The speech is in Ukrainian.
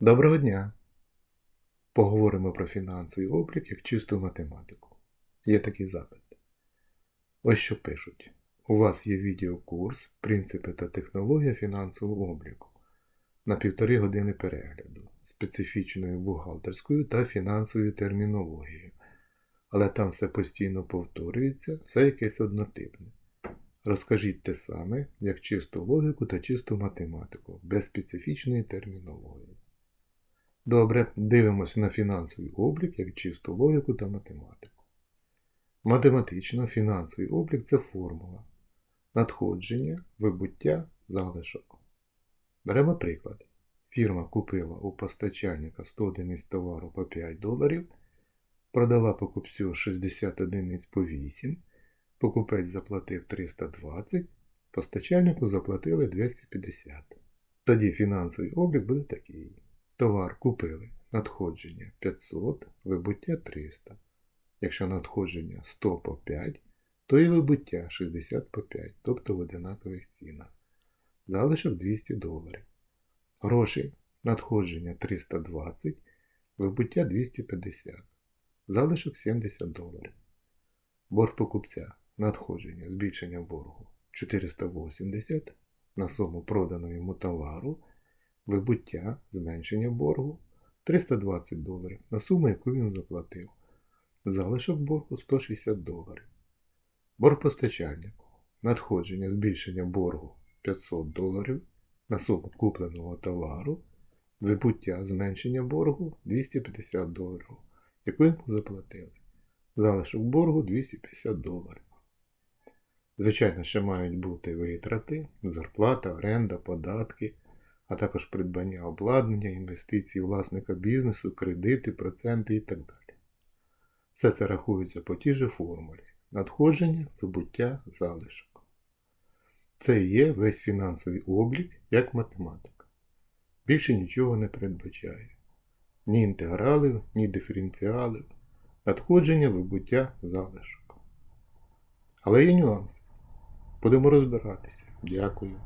Доброго дня! Поговоримо про фінансовий облік як чисту математику. Є такий запит. Ось що пишуть. У вас є відеокурс Принципи та технологія фінансового обліку на півтори години перегляду, специфічною бухгалтерською та фінансовою термінологією. Але там все постійно повторюється, все якесь однотипне. Розкажіть те саме, як чисту логіку та чисту математику, без специфічної термінології. Добре, дивимося на фінансовий облік як чисту логіку та математику. Математично фінансовий облік це формула. Надходження, вибуття, залишок. Беремо приклад. Фірма купила у постачальника 100 одиниць товару по 5 доларів, продала покупцю 60 одиниць по 8, покупець заплатив 320, постачальнику заплатили 250. Тоді фінансовий облік буде такий. Товар купили. Надходження 500, вибуття 300. Якщо надходження 100 по 5, то і вибуття 60 по 5, тобто в одинакових цінах. Залишок 200 доларів. Гроші надходження 320, вибуття 250. Залишок 70 доларів. Борг покупця. Надходження збільшення боргу 480 на суму проданого йому товару. Вибуття зменшення боргу 320 доларів на суму, яку він заплатив. Залишок боргу 160 доларів. Борг постачальнику. Надходження збільшення боргу 500 доларів на суму купленого товару. Вибуття зменшення боргу 250 доларів, яку йому заплатили. Залишок боргу 250 доларів. Звичайно, ще мають бути витрати, зарплата, оренда, податки а також придбання обладнання, інвестиції власника бізнесу, кредити, проценти і так далі. Все це рахується по тій же формулі надходження, вибуття, залишок. Це і є весь фінансовий облік як математика. Більше нічого не передбачає. Ні інтегралів, ні диференціалів, надходження, вибуття, залишок. Але є нюанси. Будемо розбиратися. Дякую.